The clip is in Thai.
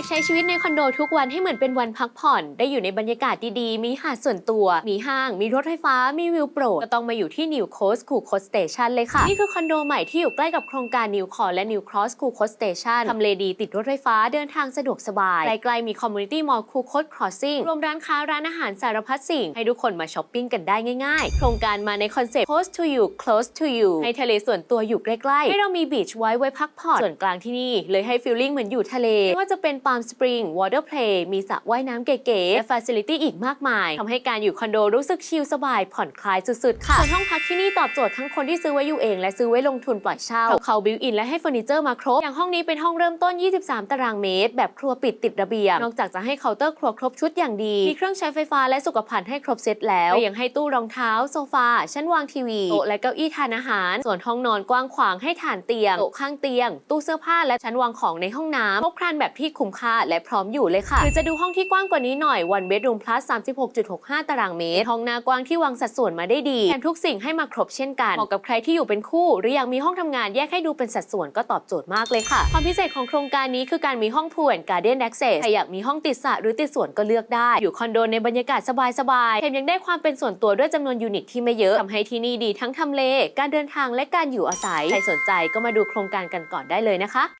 ากใช้ชีวิตในคอนโดทุกวันให้เหมือนเป็นวันพักผ่อน ได้อยู่ในบรรยากาศดีๆ มีหาดส่วนตัว มีห้าง มีรถไฟฟ้า มีวิวโปรด ก็ต้องมาอยู่ที่ New Coast Cool Coast Station เลยค่ะ นี่คือคอนโดใหม่ที่อยู่ใกล้กับโครงการ New Core และ New Cross Cool Coast Station ทำเลดีติดรถไฟฟ้าเดินทางสะดวกสบายใกล้ๆมี Community Mall Cool Coast Crossing รวมร้านค้าร้านอาหารสารพัดสิ่ง ให้ทุกคนมาช้อปปิ้งกันได้ง่ายๆ โครงการมาในคอนเซ็ปต์ Close to you close to you ให้ทะเลส่วนตัวอยู่ใกล้ๆให้เรามีบีชไว้ไว้พักผ่อนส่วนกลางที่นี่เลยให้ฟีลลิ่งเหมือนอยู่ทะเลไม่ว่าจะเป็น Palm Spring Water Play มีสระว่ายน้ำเก๋ๆและฟ a ซิลิตี้อีกมากมายทำให้การอยู่คอนโดรู้สึกชิลสบายผ่อนคลายสุดๆ ค่ะส่วนห้องพักที่นี่ตอบโจทย์ทั้งคนที่ซื้อไว้อยู่เอง และซื้อไว้ลงทุนปล่อยเช่าเขาบิวอินและให้เฟอร์นิเจอร์มาครบ อย่างห้องนี้เป็นห้องเริ่มต้น 23 ตารางเมตร แบบครัวปิดติดระเบียง นอกจากจะให้เคาน์เตอร์ครัวครบชุดอย่างดี มีเครื่องใช้ไฟฟ้าและสุขภัณฑ์ให้ครบเซตแล้วยังให้ตู้รองเท้า โซฟาชั้นวางทีวีโต๊ะและเก้าอี้ทานอาหาร ส่วนห้องนอนกว้างขวางให้ฐานเตียงโต๊ะข้างเตียง ตู้เสื้อผ้าและชั้นวางของในห้องน้ำครบครันแบบที่คุ้มค่าและพร้อมอยู่เลยค่ะหรือจะดูห้องที่กว้างกว่านี้หน่อย one bedroom plus 36.65 ตารางเมตร ห้องหน้ากว้างที่วางสัดส่วนมาได้ดีแถมทุกสิ่งให้มาครบเช่นกันเหมาะกับใครที่อยู่เป็นคู่ หรืออยากมีห้องทำงานแยกให้ดูเป็นสัดส่วนก็ตอบโจทย์มากเลยค่ะ ความพิเศษของโครงการนี้คือการมีห้องพูลการ์เด้นแอคเซสใครอยากมีห้องติดสระหรือติดสวนก็เลือกได้ อยู่คอนโดในบรรยากาศสบายๆแถมยังได้ความเป็นส่วนตัวด้วยจำนวนยูนิตที่ไม่เยอะทำให้ที่นี่ดีทั้งทำเล การเดินทางและการอยู่อาศัย ใครสนใจก็มาดูโครงการกันก่อนได้เลยนะคะ